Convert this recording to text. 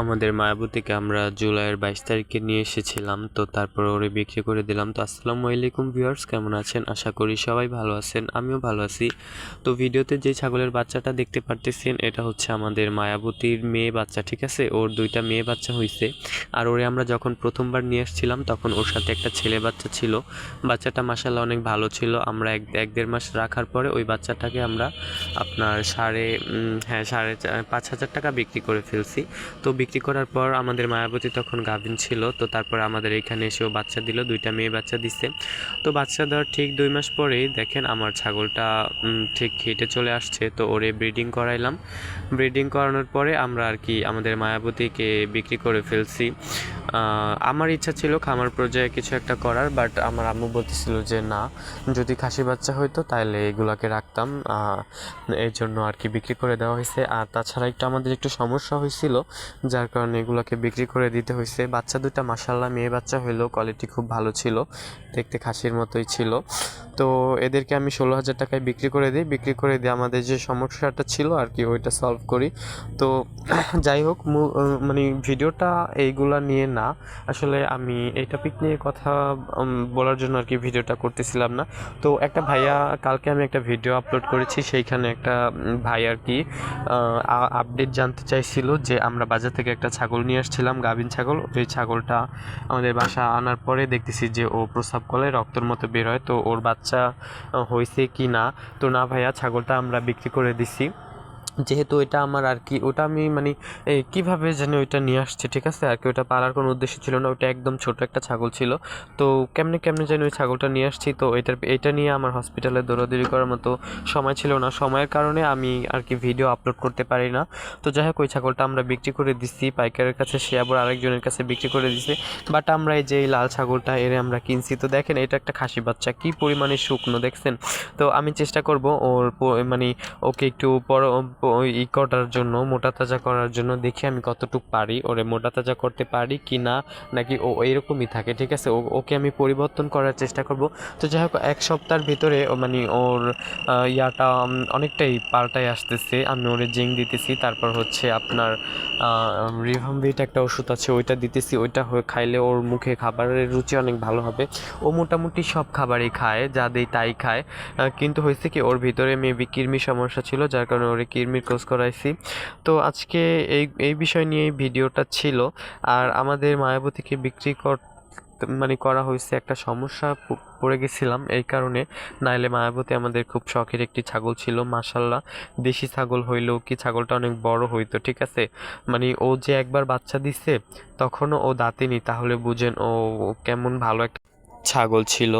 আমাদের মায়াবতীকে আমরা জুলাইয়ের বাইশ তারিখে নিয়ে এসেছিলাম, তো তারপর ওরে বিক্রি করে দিলাম। তো আসসালামু আলাইকুম ভিউয়ার্স, কেমন আছেন? আশা করি সবাই ভালো আছেন, আমিও ভালো আছি। তো ভিডিওতে যে ছাগলের বাচ্চাটা দেখতে পারতেছেন, এটা হচ্ছে আমাদের মায়াবতীর মেয়ে বাচ্চা, ঠিক আছে? ওর দুইটা মেয়ে বাচ্চা হয়েছে আর ওরে আমরা যখন প্রথমবার নিয়ে আসছিলাম, তখন ওর সাথে একটা ছেলে বাচ্চা ছিল। বাচ্চাটা মাসাল্লাহ অনেক ভালো ছিল। আমরা এক এক দেড় মাস রাখার পরে ওই বাচ্চাটাকে আমরা আপনার সাড়ে হ্যাঁ সাড়ে পাঁচ হাজার টাকা বিক্রি করে ফেলছি। তো বিক্রি করার পর আমাদের মায়াবতী তখন গাভিন ছিল, তো তারপর আমাদের এখানে এসেও বাচ্চা দিল, দুইটা মেয়ে বাচ্চা দিচ্ছে তো বাচ্চা দেওয়ার ঠিক দুই মাস পরেই দেখেন আমার ছাগলটা ঠিক হেঁটে চলে আসছে, তো ওরে ব্রিডিং করাইলাম। ব্রিডিং করানোর পরে আমরা আর কি আমাদের মায়াবতীকে বিক্রি করে ফেলছি। আমার ইচ্ছা ছিল খামার পর্যায়ে কিছু একটা করার বাট আমার আম্মু বলতেছিল যে না, যদি খাসি বাচ্চা হইতো তাহলে এগুলাকে রাখতাম। এই জন্য আর কি বিক্রি করে দেওয়া হয়েছে। আর তাছাড়া একটু আমাদের একটু সমস্যা হয়েছিল যার কারণে এগুলোকে বিক্রি করে দিতে হয়েছে। বাচ্চা দুটা মাসাল্লাহ মেয়ে বাচ্চা হইলেও কোয়ালিটি খুব ভালো ছিল। দেখতে খাসির মতোই ছিল। তো এদেরকে আমি ষোলো হাজার টাকায় বিক্রি করে দিই। বিক্রি করে দিয়ে আমাদের যে সমস্যাটা ছিল আর কি ওইটা সলভ করি। তো যাই হোক মানে ভিডিওটা এইগুলা নিয়ে না। আসলে আমি এই টপিক নিয়ে কথা বলার জন্য আর কি ভিডিওটা করতেছিলাম না। তো একটা ভাইয়া, কালকে আমি একটা ভিডিও আপলোড করেছি, সেইখানে একটা ভাই আর কি আপডেট জানতে চাইছিল যে আমরা বাজার থেকে একটা ছাগল নিয়ে আসছিলাম, গাভিন ছাগল। ওই ছাগলটা আমাদের বাসা আনার পরে দেখতেছি যে ও প্রস্রাব করলে রক্তের মতো বের হয়। তো ওর বাচ্চা হয়েছে কি না? তো না ভাইয়া, ছাগলটা আমরা বিক্রি করে দিছি। যেহেতু এটা আমার আর কি, ওটা আমি মানে কীভাবে জানি ওইটা নিয়ে আসছে, ঠিক আছে? আর কি, ওটা পালার কোনো উদ্দেশ্য ছিল না ওটা একদম ছোট একটা ছাগল ছিল। তো কেমনে কেমনে জানি ওই ছাগলটা নিয়ে আসছি, তো এটার, এটা নিয়ে আমার হসপিটালে দৌড়াদৌড়ি করার মতো সময় ছিল না। সময়ের কারণে আমি আর কি ভিডিও আপলোড করতে পারি না। তো যাই হোক, ওই ছাগলটা আমরা বিক্রি করে দিচ্ছি পাইকারের কাছে, সে আবার আরেকজনের কাছে বিক্রি করে দিছে। বাট আমরা এই যে এই লাল ছাগলটা এর আমরা কিনছি, তো দেখেন, এটা একটা খাসি বাচ্চা, কি পরিমাণে শুকনো, দেখছেন? তো আমি চেষ্টা করব ওর মানে ওকে একটু বড় ই করার জন্য, মোটা তাজা করার জন্য দেখি আমি কতটুকু পারি। ওরে, মোটা তাজা করতে পারি কি না, নাকি ও এরকমই থাকে, ঠিক আছে? ওকে আমি পরিবর্তন করার চেষ্টা করব। তো যাই হোক, এক সপ্তাহের ভিতরে মানে ওর ইয়াটা অনেকটাই পাল্টায় আসতেছে। আমি ওরে জিং দিতেছি, তারপর হচ্ছে আপনার রিভামভিট একটা ওষুধ আছে, ওইটা দিতেছি, ওইটা হয়ে খাইলে ওর মুখে খাবারের রুচি অনেক ভালো হবে। ও মোটামুটি সব খাবারই খায়, যা দেই তাই খায়। কিন্তু হয়েছে কি, ওর ভিতরে মেবি কৃমির সমস্যা ছিল, যার কারণে ওরে কৃমির কোর্স করাইছি। তো আজকে এই এই বিষয় নিয়ে ভিডিওটা ছিল। আর আমাদের মায়াবতীকে বিক্রি কর মানে করা হয়েছে একটা সমস্যা পড়ে গেছিলাম এই কারণে। নাইলে মায়াবতী আমাদের খুব শখের একটি ছাগল ছিল মাসাল্লাহ দেশি ছাগল হইলেও কি ছাগলটা অনেক বড় হইতো, ঠিক আছে? মানে ও যে একবার বাচ্চা দিছে, তখনও ও দাঁতেনি, তাহলে বুঝেন ও কেমন ভালো একটা ছাগল ছিল।